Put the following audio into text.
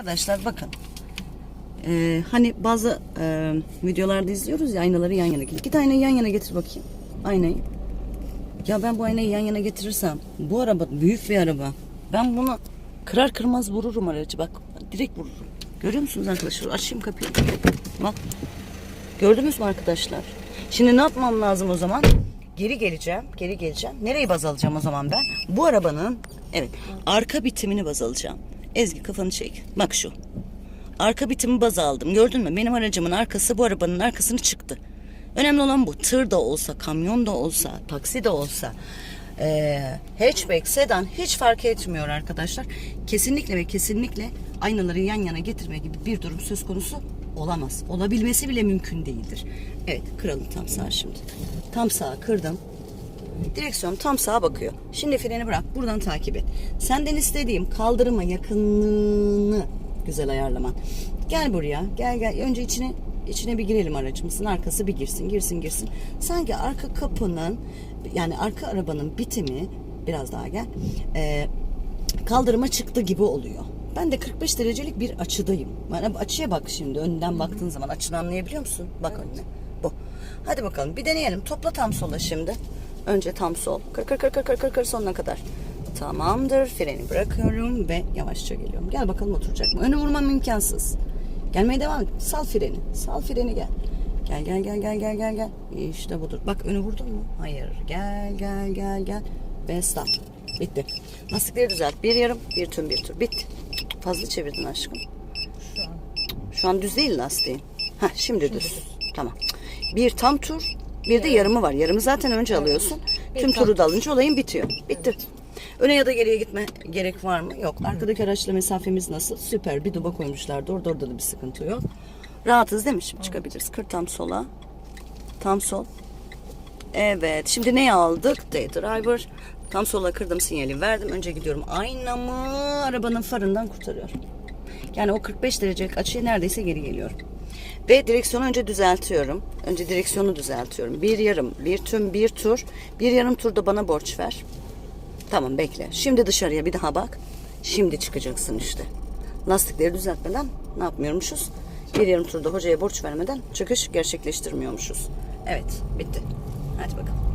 Arkadaşlar bakın. Ee, hani bazı e, videolarda izliyoruz ya aynaları yan yana. İki tane yan yana getir bakayım. Aynayı. Ya ben bu aynayı yan yana getirirsem bu araba büyük bir araba. Ben bunu kırar kırmaz vururum aracı bak. Direkt vururum. Görüyor musunuz arkadaşlar? Açayım kapıyı. Bak. Gördünüz mü arkadaşlar? Şimdi ne yapmam lazım o zaman? Geri geleceğim, geri geleceğim. Nereyi baz alacağım o zaman ben? Bu arabanın, evet, arka bitimini baz alacağım. Ezgi kafanı çek. Bak şu. Arka bitimi baz aldım. Gördün mü? Benim aracımın arkası bu arabanın arkasını çıktı. Önemli olan bu. Tır da olsa, kamyon da olsa, taksi de olsa, eee, hatchback, sedan hiç fark etmiyor arkadaşlar. Kesinlikle ve kesinlikle aynaları yan yana getirme gibi bir durum söz konusu olamaz. Olabilmesi bile mümkün değildir. Evet, kıralım tam sağ şimdi. Tam sağa kırdım. Direksiyon tam sağa bakıyor. Şimdi freni bırak. Buradan takip et. Senden istediğim kaldırıma yakınlığını güzel ayarlaman. Gel buraya. Gel gel. Önce içine içine bir girelim aracımızın. Arkası bir girsin. Girsin girsin. Sanki arka kapının yani arka arabanın bitimi biraz daha gel. Ee, kaldırıma çıktı gibi oluyor. Ben de 45 derecelik bir açıdayım. Yani açıya bak şimdi. Önden baktığın zaman açını anlayabiliyor musun? Bak önüne. Bu. Hadi bakalım bir deneyelim. Topla tam sola şimdi. Önce tam sol. Kır kır kır kır kır kır kır sonuna kadar. Tamamdır. Freni bırakıyorum ve yavaşça geliyorum. Gel bakalım oturacak mı? Öne vurmam imkansız. Gelmeye devam et. Sal freni. Sal freni gel. Gel gel gel gel gel gel gel. İşte budur. Bak önü vurdun mu? Hayır. Gel gel gel gel. Ve stop. Bitti. Lastikleri düzelt. Bir yarım, bir tüm, bir tur. Bitti. Fazla çevirdin aşkım. Şu an. Şu an düz değil lastiğin. Heh, şimdi, düz. Tamam. Bir tam tur, bir de yarımı var. Yarımı zaten önce alıyorsun. Tüm turu da alınca olayın bitiyor. Bitti. Öne ya da geriye gitme gerek var mı? Yok. Arkadaki araçla mesafemiz nasıl? Süper. Bir duba koymuşlardı. Orada orada da bir sıkıntı yok. Rahatız değil mi? Şimdi çıkabiliriz. Kır tam sola. Tam sol. Evet. Şimdi neyi aldık? Day driver. Tam sola kırdım sinyali verdim. Önce gidiyorum. Aynamı arabanın farından kurtarıyorum. Yani o 45 derecelik açıya neredeyse geri geliyorum. Ve direksiyonu önce düzeltiyorum. Önce direksiyonu düzeltiyorum. Bir yarım, bir tüm, bir tur. Bir yarım turda bana borç ver. Tamam bekle. Şimdi dışarıya bir daha bak. Şimdi çıkacaksın işte. Lastikleri düzeltmeden ne yapmıyormuşuz? Bir yarım turda hocaya borç vermeden çıkış gerçekleştirmiyormuşuz. Evet bitti. Hadi bakalım.